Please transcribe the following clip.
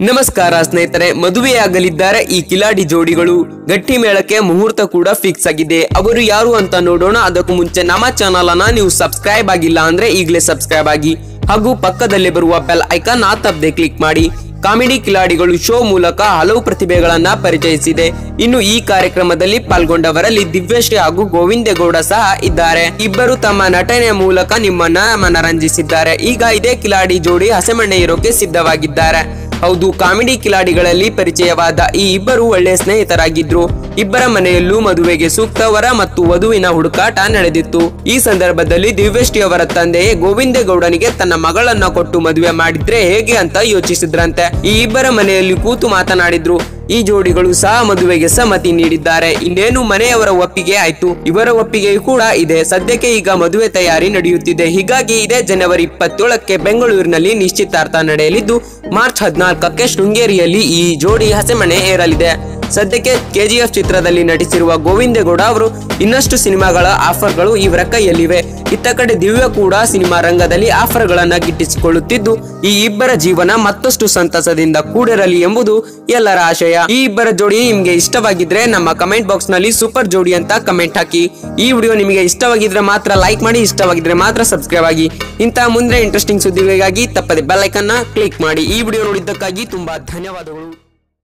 ನಮಸ್ಕಾರ ಸ್ನೇಹಿತರೆ, ಮದುವೆಯಾಗಲಿದ್ದಾರೆ ಈ ಕಿಲಾಡಿ ಜೋಡಿಗಳು. ಗಟ್ಟಿ ಮೇಳಕ್ಕೆ ಮುಹೂರ್ತ ಕೂಡ ಫಿಕ್ಸ್ ಆಗಿದೆ. ಅವರು ಯಾರು ಅಂತ ನೋಡೋಣ, ಅದಕ್ಕೂ ಮುಂಚೆ ನಮ್ಮ ಚಾನಲ್ ಅನ್ನ ನೀವು ಸಬ್ಸ್ಕ್ರೈಬ್ ಆಗಿಲ್ಲ ಅಂದ್ರೆ ಈಗಲೇ ಸಬ್ಸ್ಕ್ರೈಬ್ ಆಗಿ. ಹಾಗೂ ಪಕ್ಕದಲ್ಲಿ ಬರುವ ಬೆಲ್ ಐಕಾನ್ ಆ ತಪ್ಪದೆ ಕ್ಲಿಕ್ ಮಾಡಿ. ಕಾಮಿಡಿ ಕಿಲಾಡಿಗಳು ಶೋ ಮೂಲಕ ಹಲವು ಪ್ರತಿಭೆಗಳನ್ನ ಪರಿಚಯಿಸಿದೆ. ಇನ್ನು ಈ ಕಾರ್ಯಕ್ರಮದಲ್ಲಿ ಪಾಲ್ಗೊಂಡವರಲ್ಲಿ ದಿವ್ಯಶ್ರೀ ಹಾಗೂ ಗೋವಿಂದೇಗೌಡ ಸಹ ಇದ್ದಾರೆ. ಇಬ್ಬರು ತಮ್ಮ ನಟನೆಯ ಮೂಲಕ ನಿಮ್ಮನ್ನ ಮನರಂಜಿಸಿದ್ದಾರೆ. ಈಗ ಇದೇ ಕಿಲಾಡಿ ಜೋಡಿ ಹಸೆಮಣ್ಣೆ ಇರೋಕೆ ಸಿದ್ಧವಾಗಿದ್ದಾರೆ. ಹೌದು, ಕಾಮಿಡಿ ಕಿಲಾಡಿಗಳಲ್ಲಿ ಪರಿಚಯವಾದ ಈ ಇಬ್ಬರು ಒಳ್ಳೆ ಸ್ನೇಹಿತರಾಗಿದ್ರು. ಇಬ್ಬರ ಮನೆಯಲ್ಲೂ ಮದುವೆಗೆ ಸೂಕ್ತ ವರ ಮತ್ತು ವಧುವಿನ ಹುಡುಕಾಟ ನಡೆದಿತ್ತು. ಈ ಸಂದರ್ಭದಲ್ಲಿ ದಿವ್ಯಶ್ರೀ ಅವರ ತಂದೆಯೇ ಗೋವಿಂದೇಗೌಡನಿಗೆ ತನ್ನ ಮಗಳನ್ನ ಕೊಟ್ಟು ಮದುವೆ ಮಾಡಿದ್ರೆ ಹೇಗೆ ಅಂತ ಯೋಚಿಸಿದ್ರಂತೆ. ಈ ಇಬ್ಬರ ಮನೆಯಲ್ಲಿ ಕೂತು ಮಾತನಾಡಿದ್ರು. ಈ ಜೋಡಿಗಳು ಸಹ ಮದುವೆಗೆ ಸಮ್ಮತಿ ನೀಡಿದ್ದಾರೆ. ಇನ್ನೇನು ಮನೆಯವರ ಒಪ್ಪಿಗೆ ಆಯ್ತು. ಇವರ ಒಪ್ಪಿಗೆಯೂ ಕೂಡ ಇದೆ. ಸದ್ಯಕ್ಕೆ ಈಗ ಮದುವೆ ತಯಾರಿ ನಡೆಯುತ್ತಿದೆ. ಹೀಗಾಗಿ ಇದೇ ಜನವರಿ ಇಪ್ಪತ್ತೇಳಕ್ಕೆ ಬೆಂಗಳೂರಿನಲ್ಲಿ ನಿಶ್ಚಿತಾರ್ಥ ನಡೆಯಲಿದ್ದು, ಮಾರ್ಚ್ ಹದಿನಾಲ್ಕಕ್ಕೆ ಶೃಂಗೇರಿಯಲ್ಲಿ ಈ ಜೋಡಿ ಹಸೆಮಣೆ ಏರಲಿದೆ. ಸದ್ಯಕ್ಕೆ ಕೆಜಿಎಫ್ ಚಿತ್ರದಲ್ಲಿ ನಟಿಸಿರುವ ಗೋವಿಂದೇಗೌಡ ಅವರು ಇನ್ನಷ್ಟು ಸಿನಿಮಾಗಳ ಆಫರ್ಗಳು ಇವರ ಕೈಯಲ್ಲಿವೆ. ಇತ್ತ ಕಡೆ ದಿವ್ಯ ಕೂಡ ಸಿನಿಮಾ ರಂಗದಲ್ಲಿ ಆಫರ್ ಗಳನ್ನ ಗಿಟ್ಟಿಸಿಕೊಳ್ಳುತ್ತಿದ್ದು, ಈ ಇಬ್ಬರ ಜೀವನ ಮತ್ತಷ್ಟು ಸಂತಸದಿಂದ ಕೂಡಿರಲಿ ಎಂಬುದು ಎಲ್ಲರ ಆಶಯ. ಈ ಇಬ್ಬರ ಜೋಡಿ ನಿಮ್ಗೆ ಇಷ್ಟವಾಗಿದ್ರೆ ನಮ್ಮ ಕಮೆಂಟ್ ಬಾಕ್ಸ್ನಲ್ಲಿ ಸೂಪರ್ ಜೋಡಿ ಅಂತ ಕಮೆಂಟ್ ಹಾಕಿ. ಈ ವಿಡಿಯೋ ನಿಮಗೆ ಇಷ್ಟವಾಗಿದ್ರೆ ಮಾತ್ರ ಲೈಕ್ ಮಾಡಿ, ಇಷ್ಟವಾಗಿದ್ರೆ ಮಾತ್ರ ಸಬ್ಸ್ಕ್ರೈಬ್ ಆಗಿ. ಇಂತಹ ಮುಂದೆ ಇಂಟ್ರೆಸ್ಟಿಂಗ್ ಸುದ್ದಿಗಳಿಗಾಗಿ ತಪ್ಪದೆ ಬೆಲ್ ಐಕನ್ನ ಕ್ಲಿಕ್ ಮಾಡಿ. ಈ ವಿಡಿಯೋ ನೋಡಿದ್ದಕ್ಕಾಗಿ ತುಂಬಾ ಧನ್ಯವಾದಗಳು.